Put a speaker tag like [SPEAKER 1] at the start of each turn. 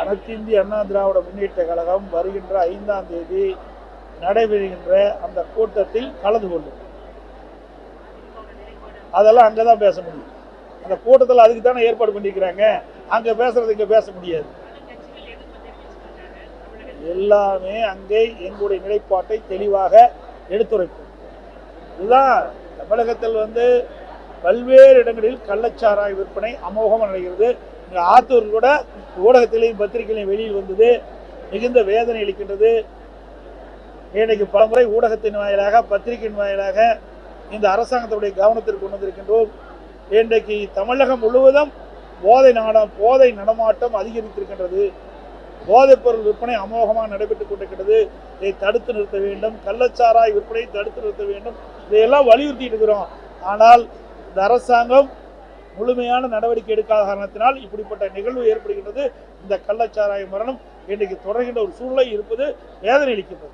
[SPEAKER 1] அனைத்திந்திய அண்ணா திராவிட முன்னேற்ற கழகம் வருகின்ற ஐந்தாம் தேதி நடைபெறுகின்ற அந்த கூட்டத்தில் கலந்து கொள்ளும். அதெல்லாம் அங்கே தான் பேச முடியும். அந்த கூட்டத்தில் அதுக்கு தானே ஏற்பாடு பண்ணிக்கிறாங்க. அங்கே பேசுறது இங்கே பேச முடியாது. எல்லாமே அங்கே எங்களுடைய நிலைப்பாட்டை தெளிவாக எடுத்துரைப்போம். இதுதான் தமிழகத்தில் வந்து பல்வேறு இடங்களில் கள்ளச்சாராய விற்பனை அமோகமாக நடக்கிறது. ஆத்தூர் கூட ஊடகத்திலையும் பத்திரிகையிலையும் வெளியில் வந்தது. மிகுந்த வேதனை அளிக்கின்றது. இன்னைக்கு பலமுறை ஊடகத்தின் வாயிலாக பத்திரிகையின் வாயிலாக இந்த அரசாங்கத்துடைய கவனத்திற்கு கொண்டு வந்திருக்கின்றோம். இன்றைக்கு தமிழகம் முழுவதும் போதை நாடம் போதை நடமாட்டம் அதிகரித்திருக்கின்றது. போதைப் பொருள் விற்பனை அமோகமாக நடைபெற்றுக் கொண்டிருக்கிறது இதை தடுத்து நிறுத்த வேண்டும். கள்ளச்சாராய் விற்பனையை தடுத்து நிறுத்த வேண்டும். இதையெல்லாம் வலியுறுத்திட்டு இருக்கிறோம். ஆனால் இந்த அரசாங்கம் முழுமையான நடவடிக்கை எடுக்காத காரணத்தினால் இப்படிப்பட்ட நிகழ்வு ஏற்படுகின்றது. இந்த கள்ளச்சாராய மரணம் இன்றைக்கு தொடர்கின்ற ஒரு சூழ்நிலை இருப்பது வேதனை அளிக்கின்றது